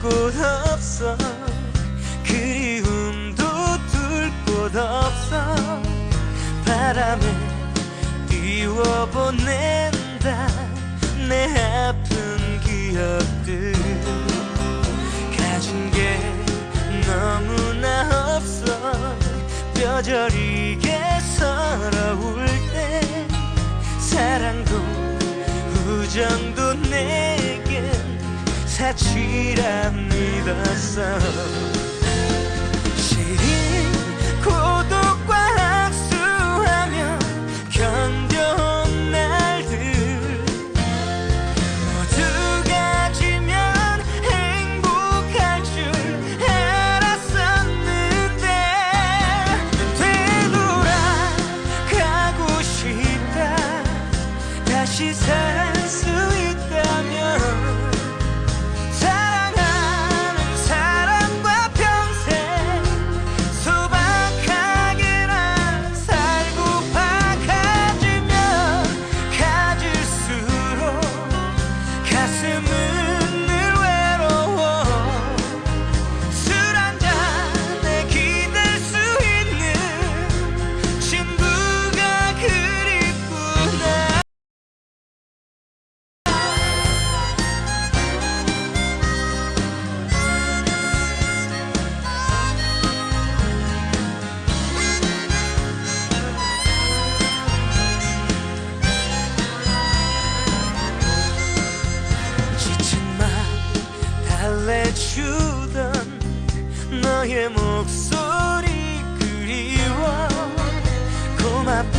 둘곳 없어. 그리움도 둘곳 없어. 바람에 띄워보낸다. 내 아픈 기억들. 가진 게 너무나 없어. 뼈저리게 서러울 때. 사랑도 우정도 사치라 믿었어 달래주던 너의 목소리 그리워 고맙고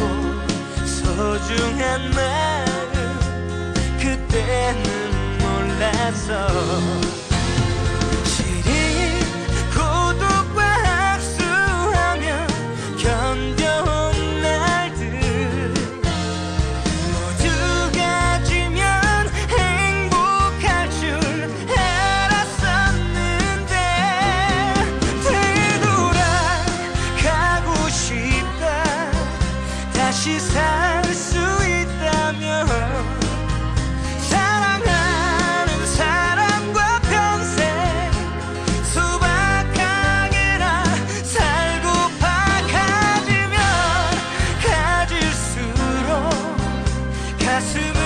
소중한 마음 그때는 몰랐어 Yes.